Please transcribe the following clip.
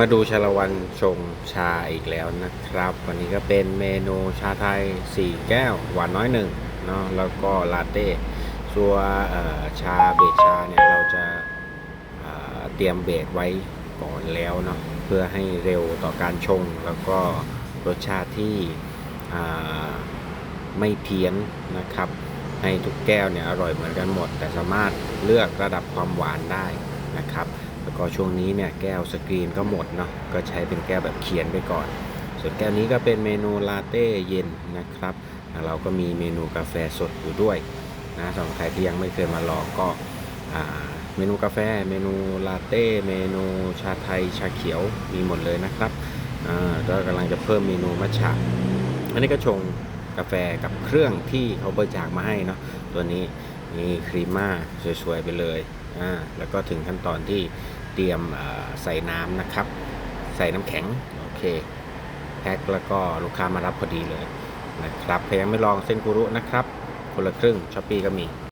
มาดูชาละวันชงชาอีกแล้วนะครับ วันนี้ก็เป็นเมนูชาไทย 4 แก้ว หวานน้อยหนึ่งเนาะแล้วก็ลาเต้ส่วนชาเบชาเนี่ยเราจะเเตรียมเบรกไว้ก่อนแล้วเนาะเพื่อให้เร็วต่อการชง แล้วก็รสชาติที่ไม่เพี้ยนนะครับ ให้ทุกแก้วเนี่ยอร่อยเหมือนกันหมด แต่สามารถเลือกระดับความหวานได้นะครับ แล้วก็ช่วงนี้เนี่ยแก้วสกรีนก็หมดเนาะก็ใช้เป็นแก้วแบบเขียนไปก่อน ส่วนแก้วนี้ก็เป็นเมนูลาเต้เย็นนะครับเราก็มีเมนูกาแฟสดอยู่ด้วยนะสำหรับใครที่ยังไม่เคยมาลองก็เมนูกาแฟ เมนูลาเต้ เมนูชาไทย ชาเขียว มีหมดเลยนะครับก็กำลังจะเพิ่มเมนูมัทฉะอันนี้ก็ชงกาแฟกับเครื่องที่เขาบริจาคมาให้เนาะ ตัวนี้นี่ครีมม่าสวยๆไปเลย แล้วก็ถึงขั้นตอนที่ เตรียมใส่น้ำนะครับ ใส่น้ำแข็ง โอเคแพ็คแล้วก็ลูกค้ามารับพอดีเลยนะครับพยายงไม่ลองเส้นกุรุนะครับ คนละครึ่งช้อปปี้ก็มี